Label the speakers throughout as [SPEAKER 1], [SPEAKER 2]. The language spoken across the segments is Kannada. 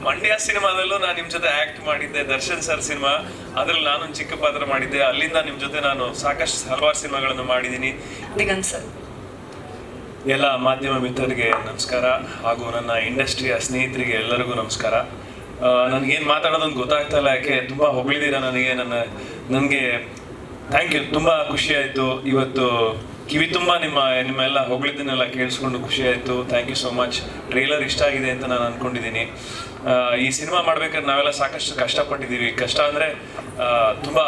[SPEAKER 1] ಮಂಡ್ಯ ಸಿನಿಮಾದಲ್ಲೂ ನಾನು ನಿಮ್ ಜೊತೆ ಆಕ್ಟ್ ಮಾಡಿದ್ದೆ ದರ್ಶನ್ ಸರ್ ಸಿನಿಮಾ. ಅದ್ರಲ್ಲಿ ನಾನೊಂದು ಚಿಕ್ಕ ಪಾತ್ರ ಮಾಡಿದ್ದೆ. ಅಲ್ಲಿಂದ ನಿಮ್ ಜೊತೆ ನಾನು ಸಾಕಷ್ಟು ಹಲವಾರು ಸಿನಿಮಾಗಳನ್ನು ಮಾಡಿದ್ದೀನಿ.
[SPEAKER 2] ದಿಗಂತ್ ಸರ್
[SPEAKER 1] ಎಲ್ಲ ಮಾಧ್ಯಮ ಮಿತ್ರರಿಗೆ ನಮಸ್ಕಾರ. ಹಾಗೂ ನನ್ನ ಇಂಡಸ್ಟ್ರಿಯ ಸ್ನೇಹಿತರಿಗೆ ಎಲ್ಲರಿಗೂ ನಮಸ್ಕಾರ. ನನಗೇನು ಮಾತಾಡೋದೊಂದು ಗೊತ್ತಾಗ್ತಾ ಇಲ್ಲ. ಯಾಕೆ ತುಂಬ ಹೊಗಳಿದ್ದೀರಾ ನನಗೆ. ನನ್ನ ನನಗೆ ಥ್ಯಾಂಕ್ ಯು ತುಂಬ ಖುಷಿ ಆಯಿತು. ಇವತ್ತು ಕಿವಿ ತುಂಬ ನಿಮ್ಮ ನಿಮ್ಮೆಲ್ಲ ಹೊಗಳಿದ್ದನ್ನೆಲ್ಲ ಕೇಳಿಸ್ಕೊಂಡು ಖುಷಿಯಾಯಿತು ಆಯಿತು. Thank you so much trailer ಇಷ್ಟ ಆಗಿದೆ ಅಂತ ನಾನು ಅಂದ್ಕೊಂಡಿದ್ದೀನಿ ಈ ಸಿನಿಮಾ ಮಾಡ್ಬೇಕಾದ್ರೆ ನಾವೆಲ್ಲ ಸಾಕಷ್ಟು ಕಷ್ಟಪಟ್ಟಿದ್ದೀವಿ. ಕಷ್ಟ ಅಂದರೆ ತುಂಬ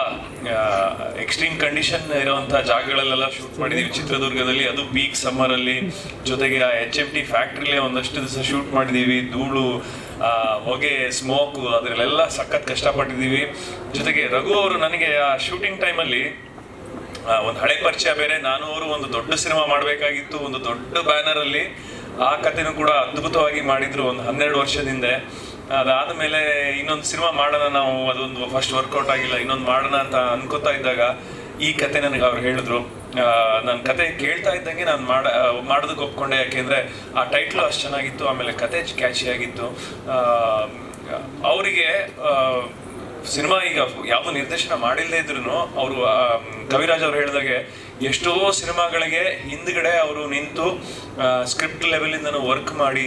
[SPEAKER 1] ಎಕ್ಸ್ಟ್ರೀಮ್ ಕಂಡೀಷನ್ ಇರುವಂಥ ಜಾಗಗಳಲ್ಲೆಲ್ಲ ಶೂಟ್ ಮಾಡಿದ್ದೀವಿ ಚಿತ್ರದುರ್ಗದಲ್ಲಿ ಅದು ಪೀಕ್ ಸಮ್ಮರಲ್ಲಿ ಜೊತೆಗೆ ಆ ಎಚ್ ಎಂ ಟಿ ಫ್ಯಾಕ್ಟ್ರಿಲೇ ಒಂದಷ್ಟು ದಿವಸ ಶೂಟ್ ಮಾಡಿದ್ದೀವಿ ಧೂಳು ಹೊಗೆ ಸ್ಮೋಕು ಅದರಲ್ಲೆಲ್ಲ ಸಖತ್ ಕಷ್ಟಪಟ್ಟಿದ್ದೀವಿ. ಜೊತೆಗೆ ರಘು ಅವರು ನನಗೆ ಆ ಶೂಟಿಂಗ್ ಟೈಮಲ್ಲಿ ಒಂದು ಹಳೆ ಪರಿಚಯ ಬೇರೆ. ನಾನು ಅವರು ಒಂದು ದೊಡ್ಡ ಸಿನಿಮಾ ಮಾಡಬೇಕಾಗಿತ್ತು. ಒಂದು ದೊಡ್ಡ ಬ್ಯಾನರ್ ಅಲ್ಲಿ ಆ ಕಥೆನೂ ಕೂಡ ಅದ್ಭುತವಾಗಿ ಮಾಡಿದ್ರು ಒಂದು ಹನ್ನೆರಡು ವರ್ಷದಿಂದ ಅದಾದ ಮೇಲೆ ಇನ್ನೊಂದು ಸಿನಿಮಾ ಮಾಡೋಣ ನಾವು, ಅದೊಂದು ಫಸ್ಟ್ ವರ್ಕೌಟ್ ಆಗಿಲ್ಲ, ಇನ್ನೊಂದು ಮಾಡೋಣ ಅಂತ ಅನ್ಕೋತಾ ಇದ್ದಾಗ ಈ ಕತೆ ನನಗೆ ಅವ್ರು ಹೇಳಿದ್ರು. ನನ್ನ ಕತೆ ಕೇಳ್ತಾ ಇದ್ದಂಗೆ ನಾನು ಮಾಡ, ಮಾಡೋದಕ್ಕೆ ಒಪ್ಕೊಂಡೆ, ಯಾಕೆಂದ್ರೆ ಆ ಟೈಟ್ಲು ಅಷ್ಟು ಚೆನ್ನಾಗಿತ್ತು, ಆಮೇಲೆ ಕತೆ ಕ್ಯಾಚಿ ಆಗಿತ್ತು. ಅವರಿಗೆ ಸಿನಿಮಾ ಈಗ ಯಾವ ನಿರ್ದೇಶನ ಮಾಡಿಲ್ಲದೆ ಇದ್ರು ಅವರು ಕವಿರಾಜ್ ಅವ್ರು ಹೇಳಿದಾಗೆ ಎಷ್ಟೋ ಸಿನಿಮಾಗಳಿಗೆ ಹಿಂದ್ಗಡೆ ಅವರು ನಿಂತು ಸ್ಕ್ರಿಪ್ಟ್ ಲೆವೆಲಿಂದ ವರ್ಕ್ ಮಾಡಿ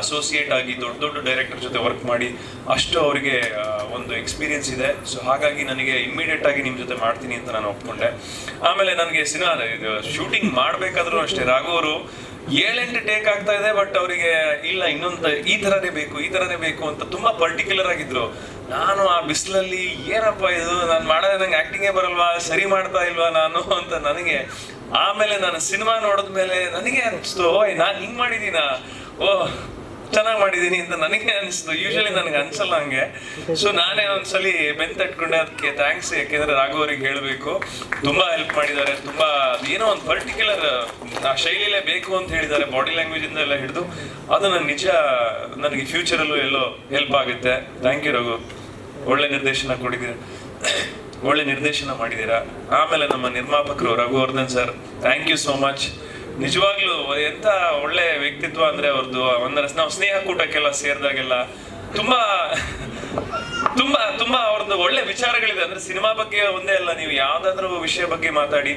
[SPEAKER 1] ಅಸೋಸಿಯೇಟ್ ಆಗಿ ದೊಡ್ಡ ದೊಡ್ಡ ಡೈರೆಕ್ಟರ್ ಜೊತೆ ವರ್ಕ್ ಮಾಡಿ, ಅಷ್ಟು ಅವರಿಗೆ ಒಂದು ಎಕ್ಸ್ಪೀರಿಯನ್ಸ್ ಇದೆ. ಸೊ ಹಾಗಾಗಿ ನನಗೆ ಇಮ್ಮಿಡಿಯೇಟ್ ಆಗಿ ನಿಮ್ಮ ಜೊತೆ ಮಾಡ್ತೀನಿ ಅಂತ ನಾನು ಒಪ್ಕೊಂಡೆ. ಆಮೇಲೆ ನನಗೆ ಸಿನಿಮಾ, ಇದು ಶೂಟಿಂಗ್ ಮಾಡಬೇಕಾದ್ರೂ ಅಷ್ಟೇ. ರಾಘು ಅವರು ಏಳೆಂಟು ಟೇಕ್ ಆಗ್ತಾ ಇದೆ ಬಟ್ ಅವರಿಗೆ ಇಲ್ಲ, ಇನ್ನೊಂದು ಈ ಥರನೇ ಬೇಕು, ಈ ಥರನೇ ಬೇಕು ಅಂತ ತುಂಬಾ ಪರ್ಟಿಕ್ಯುಲರ್ ಆಗಿದ್ರು. ನಾನು ಆ ಬಿಸಿಲಲ್ಲಿ ಏನಪ್ಪ ಇದು? ನಾನು ಮಾಡೋದೇ ನಂಗೆ ಆಕ್ಟಿಂಗೇ ಬರಲ್ವಾ? ಸರಿ ಮಾಡ್ತಾ ಇಲ್ವಾ ನಾನು ಅಂತ ನನಗೆ ಆಮೇಲೆ ನಾನು ಸಿನಿಮಾ ನೋಡಿದ್ಮೇಲೆ ನನಗೆ ಅನಿಸ್ತು, ಓಯ್ ನಾನು ಹಿಂಗ್ ಮಾಡಿದೀನ? ಓ ಚೆನ್ನಾಗಿ ಮಾಡಿದೀನಿ ಅಂತ ನನಗೆ ಅನಿಸ್ತು. ಯೂಶಲಿ ನನಗೆ ಅನ್ಸಲ್ಲ ಹಂಗೆ. ಸೊ ನಾನೇ ಒಂದ್ಸಲಿ ಬೆನ್ ತಟ್ಕೊಂಡೆ ಅದಕ್ಕೆ ಥ್ಯಾಂಕ್ಸ್ ಯಾಕೆಂದ್ರೆ ರಾಘು ಅವ್ರಿಗೆ ಹೇಳಬೇಕು. ತುಂಬಾ ಹೆಲ್ಪ್ ಮಾಡಿದ್ದಾರೆ. ತುಂಬಾ ಏನೋ ಒಂದು ಪರ್ಟಿಕ್ಯುಲರ್ ಆ ಶೈಲಿಲೇ ಬೇಕು ಅಂತ ಹೇಳಿದ್ದಾರೆ. ಬಾಡಿ ಲ್ಯಾಂಗ್ವೇಜ್ ಇಂದ ಎಲ್ಲ ಹಿಡಿದು. ಅದು ನನ್ನ ನಿಜ, ನನಗೆ ಫ್ಯೂಚರಲ್ಲೂ ಎಲ್ಲೋ ಹೆಲ್ಪ್ ಆಗುತ್ತೆ. Thank you Raghu. ಒಳ್ಳೆ ನಿರ್ದೇಶನ ಕೊಡಿದ್ದೀರಾ. ಒಳ್ಳೆ ನಿರ್ದೇಶನ ಮಾಡಿದ್ದೀರಾ. ಆಮೇಲೆ ನಮ್ಮ ನಿರ್ಮಾಪಕರು Raghuvardhan sir. Thank you so much ನಿಜವಾಗ್ಲೂ ಎಂತ ಒಳ್ಳೆ ವ್ಯಕ್ತಿತ್ವ ಅಂದ್ರೆ ಅವ್ರದ್ದು ಒಂದರ ನಾವು ಸ್ನೇಹ ಕೂಟಕ್ಕೆಲ್ಲ ಸೇರಿದಾಗೆಲ್ಲ ತುಂಬಾ ತುಂಬಾ ತುಂಬಾ ಅವ್ರದ್ದು ಒಳ್ಳೆ ವಿಚಾರಗಳಿದೆ. ಅಂದ್ರೆ ಸಿನಿಮಾ ಬಗ್ಗೆ ಒಂದೇ ಅಲ್ಲ, ನೀವು ಯಾವ್ದಾದ್ರು ವಿಷಯ ಬಗ್ಗೆ ಮಾತಾಡಿ,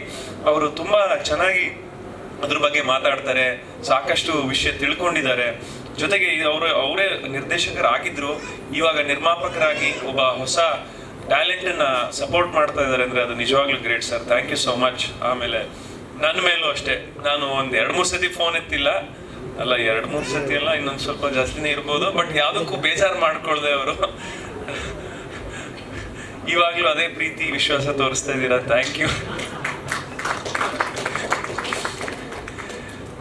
[SPEAKER 1] ಅವರು ತುಂಬಾ ಚೆನ್ನಾಗಿ ಅದ್ರ ಬಗ್ಗೆ ಮಾತಾಡ್ತಾರೆ, ಸಾಕಷ್ಟು ವಿಷಯ ತಿಳ್ಕೊಂಡಿದ್ದಾರೆ. ಜೊತೆಗೆ ಅವರು, ಅವರೇ ನಿರ್ದೇಶಕರಾಗಿದ್ರು, ಇವಾಗ ನಿರ್ಮಾಪಕರಾಗಿ ಒಬ್ಬ ಹೊಸ ಟ್ಯಾಲೆಂಟ್ ಅನ್ನ ಸಪೋರ್ಟ್ ಮಾಡ್ತಾ ಇದ್ದಾರೆ ಅಂದ್ರೆ ಅದು ನಿಜವಾಗ್ಲೂ great sir. Thank you so much. ಆಮೇಲೆ ನನ್ನ ಮೇಲೂ ಅಷ್ಟೇ. ನಾನು ಒಂದ್ ಎರಡು ಮೂರ್ ಸತಿ ಫೋನ್ ಎತ್ತಿಲ್ಲ. ಅಲ್ಲ, ಎರಡ್ ಮೂರ್ ಸತಿ ಅಲ್ಲ, ಇನ್ನೊಂದು ಸ್ವಲ್ಪ ಜಾಸ್ತಿನೇ ಇರ್ಬೋದು ಬಟ್ ಯಾವುದಕ್ಕೂ ಬೇಜಾರು ಮಾಡ್ಕೊಳ್ದೆ ಅವರು. ಇವಾಗ್ಲೂ ಅದೇ ಪ್ರೀತಿ, ವಿಶ್ವಾಸ ತೋರಿಸ್ತಾ ಇದ್ದೀರಾ? ಥ್ಯಾಂಕ್ ಯು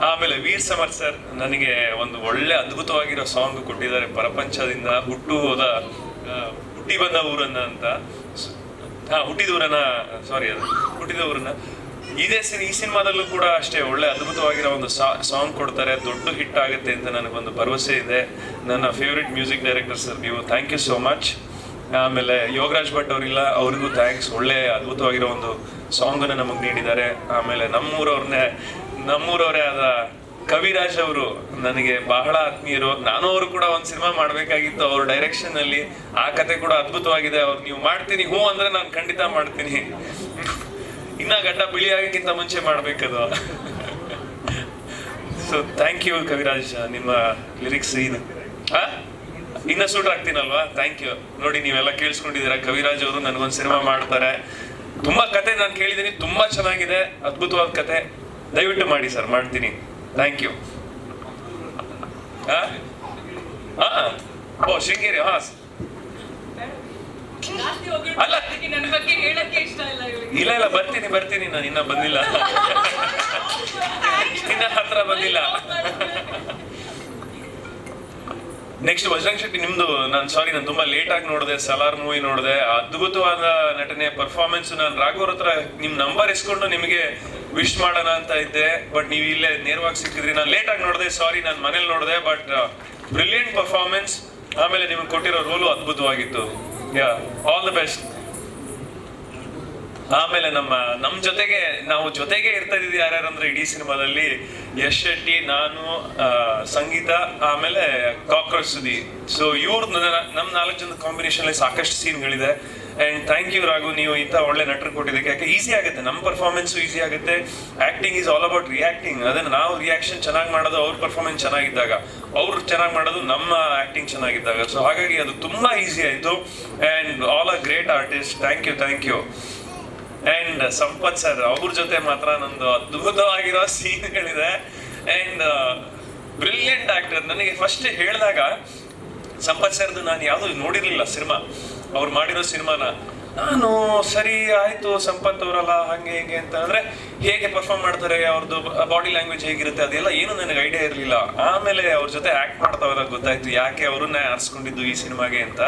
[SPEAKER 1] ಆಮೇಲೆ ವೀರ್ ಸಮರ್ ಸರ್ ನನಗೆ ಒಂದು ಒಳ್ಳೆ ಅದ್ಭುತವಾಗಿರೋ ಸಾಂಗ್ ಕೊಟ್ಟಿದ್ದಾರೆ ಪರಪಂಚದಿಂದ. ಹುಟ್ಟು ಹೋದ ಹುಟ್ಟಿ ಬಂದ ಊರನ್ನ ಅಂತ. ಹಾ, ಹುಟ್ಟಿದ ಊರನ್ನ ಸಾರಿ ಅದು, ಹುಟ್ಟಿದ ಊರನ್ನ. ಇದೇ ಸಿನಿ ಈ ಸಿನಿಮಾದಲ್ಲೂ ಕೂಡ ಅಷ್ಟೇ ಒಳ್ಳೆ ಅದ್ಭುತವಾಗಿರೋ ಒಂದು ಸಾಂಗ್ ಕೊಡ್ತಾರೆ. ದೊಡ್ಡ ಹಿಟ್ ಆಗುತ್ತೆ ಅಂತ ನನಗೊಂದು ಭರವಸೆ ಇದೆ. ನನ್ನ ಫೇವ್ರೆಟ್ ಮ್ಯೂಸಿಕ್ ಡೈರೆಕ್ಟರ್ ಸರ್ ನೀವು ಥ್ಯಾಂಕ್ ಯು ಸೋ ಮಚ್ ಆಮೇಲೆ ಯೋಗರಾಜ್ ಭಟ್ ಅವರಿಲ್ಲ, ಅವ್ರಿಗೂ ಥ್ಯಾಂಕ್ಸ್ ಒಳ್ಳೆ ಅದ್ಭುತವಾಗಿರೋ ಒಂದು ಸಾಂಗನ್ನು ನಮಗೆ ನೀಡಿದ್ದಾರೆ. ಆಮೇಲೆ ನಮ್ಮೂರವ್ರನ್ನೇ ನಮ್ಮೂರವರೇ ಆದ ಕವಿರಾಜ್ ಅವರು ನನಗೆ ಬಹಳ ಆತ್ಮೀಯರು. ನಾನು ಅವರು ಕೂಡ ಒಂದು ಸಿನಿಮಾ ಮಾಡಬೇಕಾಗಿತ್ತು ಅವ್ರ ಡೈರೆಕ್ಷನ್ ಅಲ್ಲಿ. ಆ ಕತೆ ಕೂಡ ಅದ್ಭುತವಾಗಿದೆ. ಅವ್ರು ನೀವು ಮಾಡ್ತೀನಿ ಹ್ಞೂ ಅಂದ್ರೆ ನಾನು ಖಂಡಿತ ಮಾಡ್ತೀನಿ. ಇನ್ನ ಗಡ್ಡ ಬಿಳಿ ಆಗಕ್ಕಿಂತ ಮುಂಚೆ ಮಾಡ್ಬೇಕದು. ಸೊ ಥ್ಯಾಂಕ್ ಯು ಕವಿರಾಜ್ ನಿಮ್ಮ ಲಿರಿಕ್ಸ್ ಇದು. ಹಾ? ಇನ್ನ ಸೂಟ್ ಆಗ್ತೀನಲ್ವಾ? ಥ್ಯಾಂಕ್ ಯು ನೋಡಿ, ನೀವೆಲ್ಲ ಕೇಳಿಸ್ಕೊಂಡಿದ್ದೀರಾ. ಕವಿರಾಜ್ ಅವರು ನನಗೊಂದು ಸಿನಿಮಾ ಮಾಡ್ತಾರೆ. ತುಂಬಾ ಕತೆ ನಾನು ಕೇಳಿದ್ದೀನಿ. ತುಂಬಾ ಚೆನ್ನಾಗಿದೆ. ಅದ್ಭುತವಾದ ಕತೆ. ದಯವಿಟ್ಟು ಮಾಡಿ ಸರ್, ಮಾಡ್ತೀನಿ. ಥ್ಯಾಂಕ್ ಯು ಹಾ? ಓ, ಶೃಂಗೇರಿ, ಹಾ. ಅಲ್ಲ.
[SPEAKER 2] ಅದಕ್ಕೆ ನನ್ನ ಬಗ್ಗೆ ಹೇಳಕ್ಕೆ ಇಷ್ಟ ಇಲ್ಲ
[SPEAKER 1] ಇಲ್ಲ ಇಲ್ಲ ಬರ್ತೀನಿ ಬರ್ತೀನಿ ನಾನು ಇನ್ನ ಬಂದಿಲ್ಲ. ಇನ್ನ ಹತ್ರ ಬಂದಿಲ್ಲ. ನೆಕ್ಸ್ಟ್ ಬಜರಂಗ್ ಶೆಟ್ಟಿ ನಿಮ್ದು ನಾನು ಸಾರಿ ನಾನು ತುಂಬಾ ಲೇಟ್ ಆಗಿ ನೋಡಿದೆ ಸಲಾರ್ ಮೂವಿ ನೋಡಿದೆ. ಅದ್ಭುತವಾದ ನಟನೆ ಪರ್ಫಾರ್ಮೆನ್ಸ್ ನಾನು ರಾಘವ್ರ ಹತ್ರ ನಿಮ್ ನಂಬರ್ ಇಸ್ಕೊಂಡು ನಿಮಗೆ ವಿಶ್ ಮಾಡೋಣ ಅಂತ ಇದ್ದೆ. ಬಟ್ ನೀವು ಇಲ್ಲೇ ನೇರವಾಗಿ ಸಿಕ್ಕಿದ್ರಿ. ನಾನು ಲೇಟ್ ಆಗಿ ನೋಡಿದೆ ಸಾರಿ ನಾನು ಮನೇಲಿ ನೋಡಿದೆ ಬಟ್ ಬ್ರಿಲಿಯಂಟ್ ಪರ್ಫಾರ್ಮೆನ್ಸ್ ಆಮೇಲೆ ನಿಮ್ಗೆ ಕೊಟ್ಟಿರೋ ರೋಲು ಅದ್ಭುತವಾಗಿತ್ತು. ಆಲ್ ದ ಬೆಸ್ಟ್ ಆಮೇಲೆ ನಮ್ಮ ನಮ್ಮ ಜೊತೆಗೆ, ನಾವು ಜೊತೆಗೆ ಇರ್ತಾ ಇದ್ದೀವಿ ಯಾರ್ಯಾರು ಅಂದ್ರೆ ಇಡೀ ಸಿನಿಮಾದಲ್ಲಿ ಯಶ್ ಶೆಟ್ಟಿ, ನಾನು ಸಂಗೀತ, ಆಮೇಲೆ ಕಾಕ್ರೋಚ್ ಸುದಿ ಸೊ ಇವ್ರ ನಮ್ಮ ನಾಲ್ಕು ಜನ ಕಾಂಬಿನೇಷನ್ ಸಾಕಷ್ಟು ಸೀನ್ಗಳಿದೆ ಅಂಡ್ ಥ್ಯಾಂಕ್ ಯು ರಾಘು ನೀವು ಇಂಥ ಒಳ್ಳೆ ನಟರು ಕೊಟ್ಟಿದ್ದಕ್ಕೆ. ಯಾಕೆ ಈಸಿ ಆಗುತ್ತೆ. ನಮ್ಮ ಪರ್ಫಾರ್ಮೆನ್ಸ್ ಈಸಿ ಆಗುತ್ತೆ. Acting is all about reacting ಅದನ್ನು ನಾವು ರಿಯಾಕ್ಷನ್ ಚೆನ್ನಾಗಿ ಮಾಡೋದು, ಅವ್ರ ಪರ್ಫಾರ್ಮೆನ್ಸ್ ಚೆನ್ನಾಗಿದ್ದಾಗ. ಅವ್ರು ಚೆನ್ನಾಗಿ ಮಾಡೋದು, ನಮ್ಮ ಆಕ್ಟಿಂಗ್ ಚೆನ್ನಾಗಿದ್ದಾಗ. ಸೊ ಹಾಗಾಗಿ ಅದು ತುಂಬ ಈಸಿ ಆಯಿತು. And all a great artist thank you thank you and Sampath sir ಅವ್ರ ಜೊತೆ ಮಾತ್ರ ನಂದು ಅದ್ಭುತವಾಗಿರೋ ಸೀನ್ಗಳಿದೆ ಆ್ಯಂಡ್ ಬ್ರಿಲಿಯಂಟ್ ಆ್ಯಕ್ಟರ್ ನನಗೆ ಫಸ್ಟ್ ಹೇಳಿದಾಗ, ಸಂಪತ್ ಸರ್ದು ನಾನು ಯಾವುದು ನೋಡಿರಲಿಲ್ಲ, ಸಿನಿಮಾ. ಅವ್ರು ಮಾಡಿರೋ ಸಿನಿಮಾನ, ನಾನು ಸರಿ ಆಯ್ತು ಸಂಪತ್ ಅವರಲ್ಲ, ಹಂಗೆ ಹೇಗೆ ಅಂತ. ಅಂದ್ರೆ ಹೇಗೆ ಪರ್ಫಾರ್ಮ್ ಮಾಡ್ತಾರೆ ಅವ್ರದ್ದು ಬಾಡಿ ಲ್ಯಾಂಗ್ವೇಜ್ ಹೇಗಿರುತ್ತೆ, ಅದೆಲ್ಲ ಏನು ನನಗೆ ಐಡಿಯಾ ಇರಲಿಲ್ಲ. ಆಮೇಲೆ ಅವ್ರ ಜೊತೆ ಆಕ್ಟ್ ಮಾಡ್ತಾ ಗೊತ್ತಾಯ್ತು, ಯಾಕೆ ಅವ್ರನ್ನ ಆರಿಸ್ಕೊಂಡಿದ್ದು ಈ ಸಿನಿಮಾಗೆ ಅಂತ.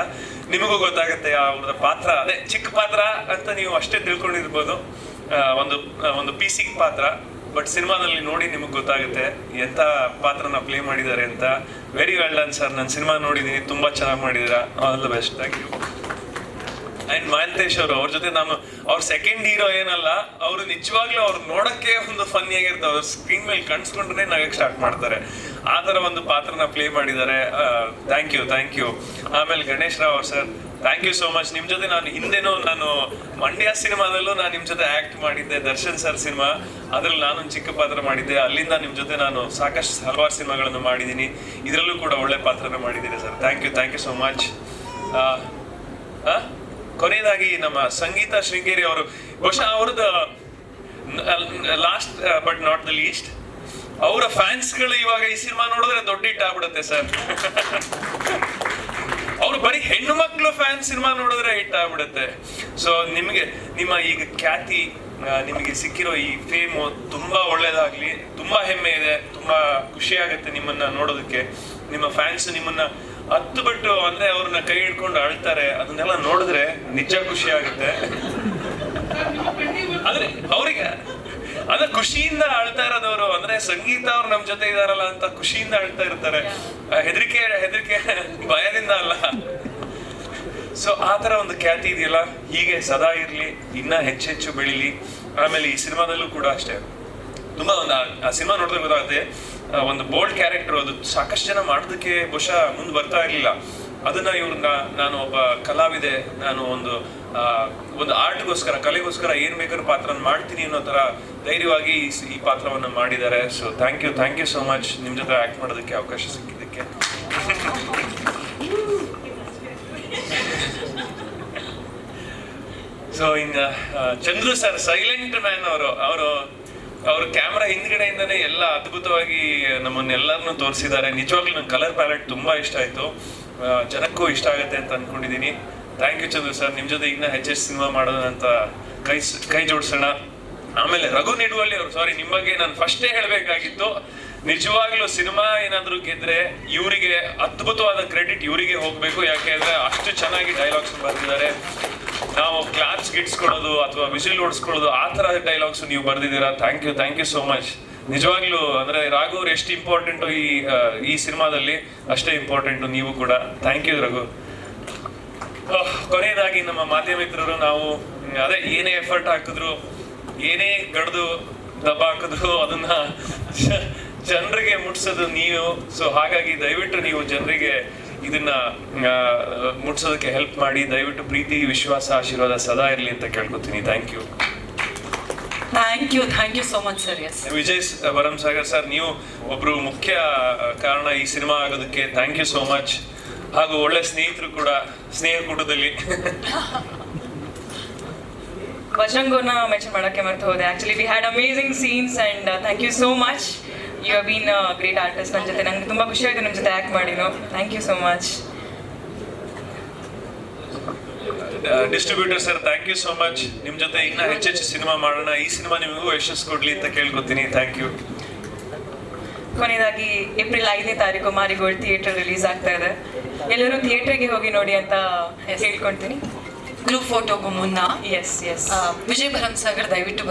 [SPEAKER 1] ನಿಮಗೂ ಗೊತ್ತಾಗುತ್ತೆ ಅವ್ರದ ಪಾತ್ರ, ಅದೇ ಚಿಕ್ಕ ಪಾತ್ರ ಅಂತ ನೀವು ಅಷ್ಟೇ ತಿಳ್ಕೊಂಡಿರ್ಬೋದು. ಒಂದು ಒಂದು ಪಿ ಸಿ ಪಾತ್ರ. ಬಟ್ ಸಿನಿಮಾದಲ್ಲಿ ನೋಡಿ ನಿಮಗೆ ಗೊತ್ತಾಗುತ್ತೆ ಎಂಥ ಪಾತ್ರನ ಪ್ಲೇ ಮಾಡಿದ್ದಾರೆ ಅಂತ. ವೆರಿ ವೆಲ್ ಡನ್ ಸರ್ ನಾನು ಸಿನಿಮಾ ನೋಡಿದ್ದೀನಿ ತುಂಬಾ ಚೆನ್ನಾಗಿ ಮಾಡಿದ್ದೀರಾ. All the best thank you and Mahantesh ಅವರು, ಅವ್ರ ಜೊತೆ ನಾನು, ಅವ್ರ ಸೆಕೆಂಡ್ ಹೀರೋ ಏನಲ್ಲ, ಅವರು ನಿಜವಾಗ್ಲೂ ಅವ್ರು ನೋಡಕ್ಕೆ ಒಂದು ಫನ್ನಿ ಆಗಿರ್ತಾರೆ ಅವ್ರ ಸ್ಕ್ರೀನ್ ಮೇಲೆ ಕಣ್ಸ್ಕೊಂಡ್ರೆ ನಗಕ್ಕೆ ಸ್ಟಾರ್ಟ್ ಮಾಡ್ತಾರೆ. ಆ ಥರ ಒಂದು ಪಾತ್ರನ ಪ್ಲೇ ಮಾಡಿದ್ದಾರೆ. ಥ್ಯಾಂಕ್ ಯು ಥ್ಯಾಂಕ್ ಯು ಆಮೇಲೆ Ganesh Rao sir thank you so much ನಿಮ್ ಜೊತೆ ನಾನು ಹಿಂದೆನೂ ನಾನು ಮಂಡ್ಯ ಸಿನಿಮಾದಲ್ಲೂ ನಾನು ನಿಮ್ ಜೊತೆ ಆಕ್ಟ್ ಮಾಡಿದ್ದೆ. ದರ್ಶನ್ ಸರ್ ಸಿನಿಮಾ, ಅದರಲ್ಲಿ ನಾನೊಂದು ಚಿಕ್ಕ ಪಾತ್ರ ಮಾಡಿದ್ದೆ. ಅಲ್ಲಿಂದ ನಿಮ್ ಜೊತೆ ನಾನು ಸಾಕಷ್ಟು ಹಲವಾರು ಸಿನಿಮಾಗಳನ್ನು ಮಾಡಿದ್ದೀನಿ. ಇದರಲ್ಲೂ ಕೂಡ ಒಳ್ಳೆ ಪಾತ್ರನ ಮಾಡಿದ್ದೀನಿ sir thank you thank you so much ಕೊನೆಯದಾಗಿ ನಮ್ಮ ಸಂಗೀತ ಶೃಂಗೇರಿ ಅವರು, ಬಹುಶಃ ಅವ್ರದ್ದು last but not the least ಅವರ ಫ್ಯಾನ್ಸ್ಗಳು ಇವಾಗ ಈ ಸಿನಿಮಾ ನೋಡಿದ್ರೆ ದೊಡ್ಡ ಹಿಟ್ ಆಗ್ಬಿಡುತ್ತೆ ಸರ್. ಅವ್ರು ಬರೀ ಹೆಣ್ಣು ಮಕ್ಕಳು ಫ್ಯಾನ್ ಸಿನಿಮಾ ನೋಡಿದ್ರೆ ಹಿಟ್ ಆಗ್ಬಿಡುತ್ತೆ. ಸೊ ನಿಮಗೆ, ನಿಮ್ಮ ಈಗ ಖ್ಯಾತಿ ನಿಮಗೆ ಸಿಕ್ಕಿರೋ ಈ ಫೇಮು ತುಂಬಾ ಒಳ್ಳೇದಾಗ್ಲಿ, ತುಂಬಾ ಹೆಮ್ಮೆ ಇದೆ, ತುಂಬಾ ಖುಷಿ ಆಗುತ್ತೆ ನಿಮ್ಮನ್ನ ನೋಡೋದಕ್ಕೆ. ನಿಮ್ಮ ಫ್ಯಾನ್ಸ್ ನಿಮ್ಮನ್ನ ಹತ್ತು ಬಿಟ್ಟು ಅಂದ್ರೆ ಅವ್ರನ್ನ ಕೈ ಹಿಡ್ಕೊಂಡು ಅಳ್ತಾರೆ, ಅದನ್ನೆಲ್ಲ ನೋಡಿದ್ರೆ ನಿಜ ಖುಷಿ ಆಗುತ್ತೆ ಅಂದ್ರೆ ಅವ್ರಿಗೆ ಅಂದ್ರೆ ಖುಷಿಯಿಂದ ಅಳ್ತಾ ಇರೋದವರು, ಅಂದ್ರೆ ಸಂಗೀತ ಅವ್ರು ನಮ್ ಜೊತೆ ಇದಾರಲ್ಲ ಅಂತ ಖುಷಿಯಿಂದ ಅಳ್ತಾ ಇರ್ತಾರೆ. ಹೆದರಿಕೆ ಹೆದರಿಕೆ ಭಯದಿಂದ ಅಲ್ಲ. ಸೊ ಆ ತರ ಒಂದು ಖ್ಯಾತಿ ಇದೆಯಲ್ಲ, ಹೀಗೆ ಸದಾ ಇರ್ಲಿ, ಇನ್ನ ಹೆಚ್ಚೆಚ್ಚು ಬೆಳಿಲಿ. ಆಮೇಲೆ ಈ ಸಿನಿಮಾದಲ್ಲೂ ಕೂಡ ಅಷ್ಟೇ. ತುಂಬಾ ಒಂದು ಆ- ಸಿನಿಮಾ ನೋಡಿದ್ರೆ ಗೊತ್ತಾಗುತ್ತೆ ಒಂದು ಬೋಲ್ಡ್ ಕ್ಯಾರೆಕ್ಟರ್ ಅದು. ಸಾಕಷ್ಟು ಜನ ಮಾಡೋದಕ್ಕೆ ಬಹುಶಃ ಮುಂದೆ ಬರ್ತಾ ಇರಲಿಲ್ಲ. ಅದನ್ನ ಇವ್ರನ್ನ ನಾನು ಒಬ್ಬ ಕಲಾವಿದೆ, ನಾನು ಒಂದು ಒಂದು ಆರ್ಟ್ಗೋಸ್ಕರ ಕಲೆಗೋಸ್ಕರ ಏನ್ ಬೇಕಾದ್ರೂ ಪಾತ್ರ ಮಾಡ್ತೀನಿ ಅನ್ನೋ ತರ ಧೈರ್ಯವಾಗಿ ಈ ಪಾತ್ರವನ್ನ ಮಾಡಿದ್ದಾರೆ. So thank you thank you so much ನಿಮ್ ಜೊತೆ ಆಕ್ಟ್ ಮಾಡೋದಕ್ಕೆ ಅವಕಾಶ ಸಿಕ್ಕಿದ್ದಕ್ಕೆ. ಸೊ ಇನ್ನ ಚಂದ್ರು ಸರ್ ಸೈಲೆಂಟ್ ಮ್ಯಾನ್ ಅವರು ಅವರು ಅವರು ಕ್ಯಾಮ್ರಾ ಹಿಂದ್ಗಡೆಯಿಂದನೇ ಎಲ್ಲ ಅದ್ಭುತವಾಗಿ ನಮ್ಮನ್ನೆಲ್ಲರನ್ನು ತೋರಿಸಿದ್ದಾರೆ. ನಿಜವಾಗ್ಲೂ ನಂಗೆ ಕಲರ್ ಪ್ಯಾಲೆಟ್ ತುಂಬಾ ಇಷ್ಟ ಆಯ್ತು. ಜನಕ್ಕೂ ಇಷ್ಟ ಆಗುತ್ತೆ ಅಂತ ಅನ್ಕೊಂಡಿದ್ದೀನಿ ಥ್ಯಾಂಕ್ ಯು ಚಂದ್ರು ಸರ್ ನಿಮ್ ಜೊತೆ ಇನ್ನ ಹೆಚ್ಚು ಸಿನಿಮಾ ಮಾಡೋಣ ಅಂತ ಕೈ ಕೈ ಜೋಡಿಸೋಣ. ಆಮೇಲೆ ರಘು ನಿಡುವಲ್ಲಿ ಅವರು ಸಾರಿ ನಿಮ್ಮ ಬಗ್ಗೆ ನಾನು ಫಸ್ಟೇ ಹೇಳಬೇಕಾಗಿತ್ತು. ನಿಜವಾಗ್ಲೂ ಸಿನಿಮಾ ಏನಾದ್ರೂ ಗೆದ್ರೆ ಇವರಿಗೆ ಅದ್ಭುತವಾದ ಕ್ರೆಡಿಟ್ ಇವರಿಗೆ ಹೋಗ್ಬೇಕು. ಯಾಕೆ ಅಂದ್ರೆ ಅಷ್ಟು ಚೆನ್ನಾಗಿ ಡೈಲಾಗ್ಸ್ ಬರೆದಿದ್ದಾರೆ. ನಾವು ಕ್ಲಾಪ್ಸ್ ಗಿಟ್ಸ್ಕೊಳ್ಳೋದು ಅಥವಾ ವಿಸಿಲ್ ಓಡಿಸ್ಕೊಳ್ಳೋದು ಆ ತರ ಡೈಲಾಗ್ಸ್ ನೀವು ಬರ್ದಿದ್ದೀರಾ? Thank you thank you so much ನಿಜವಾಗ್ಲೂ ಅಂದ್ರೆ ರಾಘು ಅವ್ರು ಎಷ್ಟು ಇಂಪಾರ್ಟೆಂಟ್ ಈ ಈ ಸಿನಿಮಾದಲ್ಲಿ, ಅಷ್ಟೇ ಇಂಪಾರ್ಟೆಂಟ್ ನೀವು ಕೂಡ. Thank you Raghu. ಕೊನೆಯದಾಗಿ ನಮ್ಮ ಮಾಧ್ಯಮಿತ್ರರು ನಾವು, ಅದೇ ಏನೇ ಎಫರ್ಟ್ ಹಾಕಿದ್ರು, ಏನೇ ಗಡ್ದು ದಬ್ಬ ಹಾಕಿದ್ರು, ಅದನ್ನ ಜನರಿಗೆ ಮುಟ್ಸೋದು ನೀವು ಸೊ ಹಾಗಾಗಿ ದಯವಿಟ್ಟು ನೀವು ಜನರಿಗೆ ಇದನ್ನ ಮುಟ್ಸೋದಕ್ಕೆ ಹೆಲ್ಪ್ ಮಾಡಿ ದಯವಿಟ್ಟು ಪ್ರೀತಿ ವಿಶ್ವಾಸ ಆಶೀರ್ವಾದ ಸದಾ ಇರಲಿ ಅಂತ ಕೇಳ್ಕೊತೀನಿ. Thank you
[SPEAKER 2] thank you thank you so much sir S
[SPEAKER 1] Vijay Varam Sagar sir ನೀವು ಒಬ್ರು ಮುಖ್ಯ ಕಾರಣ ಈ ಸಿನಿಮಾ ಆಗೋದಕ್ಕೆ ಥ್ಯಾಂಕ್ ಯು ಸೋ ಮಚ್ ಹಾಗೂ ಒಳ್ಳೆ ಸ್ನೇಹಿತರು ಕೂಡ ಸ್ನೇಹ ಕೂಟದಲ್ಲಿ.
[SPEAKER 2] ಬಜರಂಗೋನ ಮೆನ್ಷನ್ ಮಾಡೋಕ್ಕೆ ಮರ್ತು ಹೋದೆ. Actually we had amazing scenes and thank you so much you have been great artist ನನ್ನ ಜೊತೆ. ನನಗೆ ತುಂಬ ಖುಷಿ ಆಯಿತು ನಿಮ್ಮ ಜೊತೆ act ಮಾಡಿನು thank you so much
[SPEAKER 1] distributor sir thank you so much ನಿಮ್ಮ ಜೊತೆ ಇನ್ನ ಹೆಚ್ಚೆಚ್ಚು ಸಿನಿಮಾ ಮಾಡೋಣ. ಈ ಸಿನಿಮಾ ನಿಮಗೂ ಯಶಸ್ಸು ಕೊಡ್ಲಿ ಅಂತ ಕೇಳ್ಕೊತೀನಿ. ಥ್ಯಾಂಕ್ ಯು
[SPEAKER 2] ಕೊನೆಯದಾಗಿ ಏಪ್ರಿಲ್ ಐದನೇ ತಾರೀಕು ಮಾರಿಗೋಲ್ಡ್ ಥಿಯೇಟರ್ ರಿಲೀಸ್ ಆಗ್ತಾ ಇದೆ. ಎಲ್ಲರೂ ಥಿಯೇಟರ್ಗೆ ಹೋಗಿ ನೋಡಿ ಅಂತ ಹೇಳ್ಕೊಳ್ತೀನಿ
[SPEAKER 3] ಗ್ಲೂ ಫೋಟೋಗೂ ಮುನ್ನ
[SPEAKER 2] ಎಸ್ ಎಸ್
[SPEAKER 3] ವಿಜಯ್ ಭರಮ್ ಸಾಗರ್ ದಯವಿಟ್ಟು